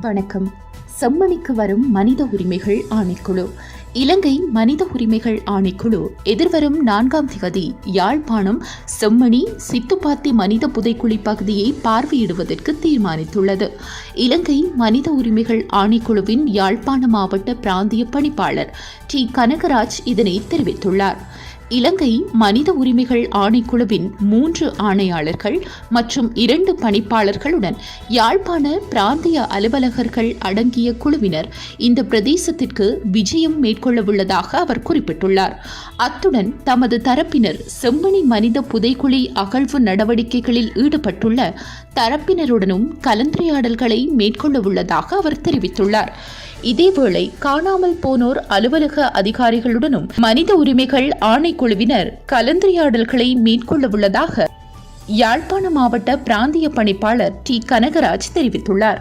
வணக்கம். செம்மணிக்கு வரும் மனித உரிமைகள் ஆணைக்குழு. இலங்கை மனித உரிமைகள் ஆணைக்குழு எதிர்வரும் நான்காம் திகதி யாழ்ப்பாணம் செம்மணி சித்துப்பாத்தி மனித புதைக்குழி பகுதியை பார்வையிடுவதற்கு தீர்மானித்துள்ளது. இலங்கை மனித உரிமைகள் ஆணைக்குழுவின் யாழ்ப்பாண மாவட்ட பிராந்திய பணிப்பாளர் டி. கனகராஜ் இதனை தெரிவித்துள்ளார். இலங்கை மனித உரிமைகள் ஆணைக்குழுவின் மூன்று ஆணையாளர்கள் மற்றும் இரண்டு பணிப்பாளர்களுடன் யாழ்ப்பாண பிராந்திய அலுவலகர்கள் அடங்கிய குழுவினர் இந்த பிரதேசத்திற்கு விஜயம் மேற்கொள்ளவுள்ளதாக அவர் குறிப்பிட்டுள்ளார். அத்துடன் தமது தரப்பினர் செம்மணி மனித புதைக்குழி அகழ்வு நடவடிக்கைகளில் ஈடுபட்டுள்ள தரப்பினருடனும் கலந்துரையாடல்களை மேற்கொள்ளவுள்ளதாக அவர் தெரிவித்துள்ளார். இதேவேளை காணாமல் போனோர் அலுவலக அதிகாரிகளுடனும் மனித உரிமைகள் ஆணைக்குழுவினர் கலந்துரையாடல்களை மேற்கொள்ளவுள்ளதாக யாழ்ப்பாண மாவட்ட பிராந்திய பணிப்பாளர் டி கனகராஜ் தெரிவித்துள்ளார்.